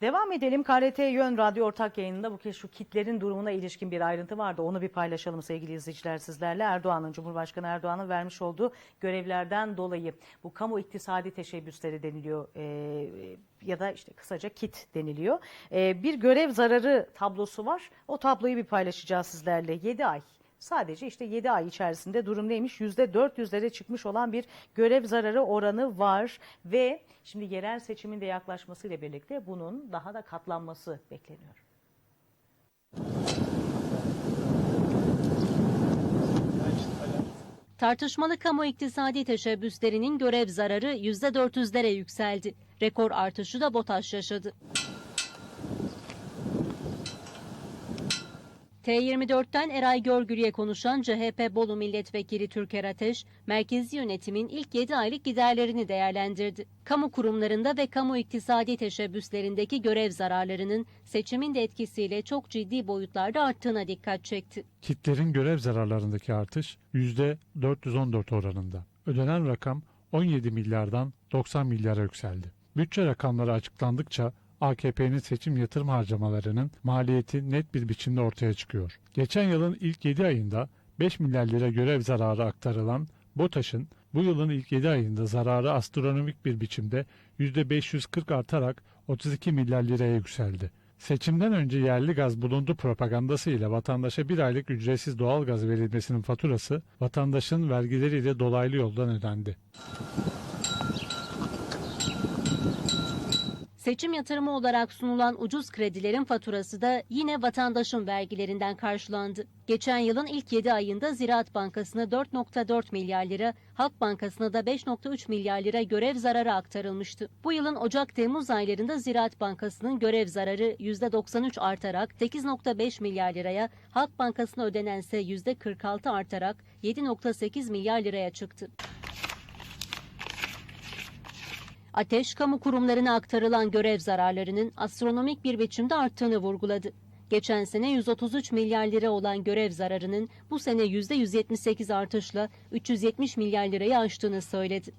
Devam edelim. KRT Yön Radyo ortak yayınında bu kez şu kitlerin durumuna ilişkin bir ayrıntı vardı. Onu bir paylaşalım sevgili izleyiciler sizlerle. Erdoğan'ın, Cumhurbaşkanı Erdoğan'ın vermiş olduğu görevlerden dolayı bu kamu iktisadi teşebbüsleri deniliyor. Ee, ya da işte kısaca kit deniliyor. Ee, bir görev zararı tablosu var. O tabloyu bir paylaşacağız sizlerle. 7 ay Sadece işte 7 ay içerisinde durum neymiş? %400'lere çıkmış olan bir görev zararı oranı var ve şimdi yerel seçimin de yaklaşmasıyla birlikte bunun daha da katlanması bekleniyor. Tartışmalı kamu iktisadi teşebbüslerinin görev zararı %400'lere yükseldi. Rekor artışı da BOTAŞ yaşadı. T24'ten Eray Görgür'e konuşan CHP Bolu Milletvekili Türker Ateş, merkezi yönetimin ilk 7 aylık giderlerini değerlendirdi. Kamu kurumlarında ve kamu iktisadi teşebbüslerindeki görev zararlarının seçimin de etkisiyle çok ciddi boyutlarda arttığına dikkat çekti. Kitlerin görev zararlarındaki artış %414 oranında. Ödenen rakam 17 milyardan 90 milyara yükseldi. Bütçe rakamları açıklandıkça AKP'nin seçim yatırım harcamalarının maliyeti net bir biçimde ortaya çıkıyor. Geçen yılın ilk 7 ayında 5 milyar lira görev zararı aktarılan BOTAŞ'ın bu yılın ilk 7 ayında zararı astronomik bir biçimde %540 artarak 32 milyar liraya yükseldi. Seçimden önce yerli gaz bulundu propagandası ile vatandaşa bir aylık ücretsiz doğal gaz verilmesinin faturası vatandaşın vergileriyle dolaylı yoldan ödendi. Seçim yatırımı olarak sunulan ucuz kredilerin faturası da yine vatandaşın vergilerinden karşılandı. Geçen yılın ilk 7 ayında Ziraat Bankası'na 4.4 milyar lira, Halk Bankası'na da 5.3 milyar lira görev zararı aktarılmıştı. Bu yılın Ocak-Temmuz aylarında Ziraat Bankası'nın görev zararı %93 artarak 8.5 milyar liraya, Halk Bankası'na ödenense %46 artarak 7.8 milyar liraya çıktı. Ateş, kamu kurumlarına aktarılan görev zararlarının astronomik bir biçimde arttığını vurguladı. Geçen sene 133 milyar lira olan görev zararının bu sene %178 artışla 370 milyar lirayı aştığını söyledi.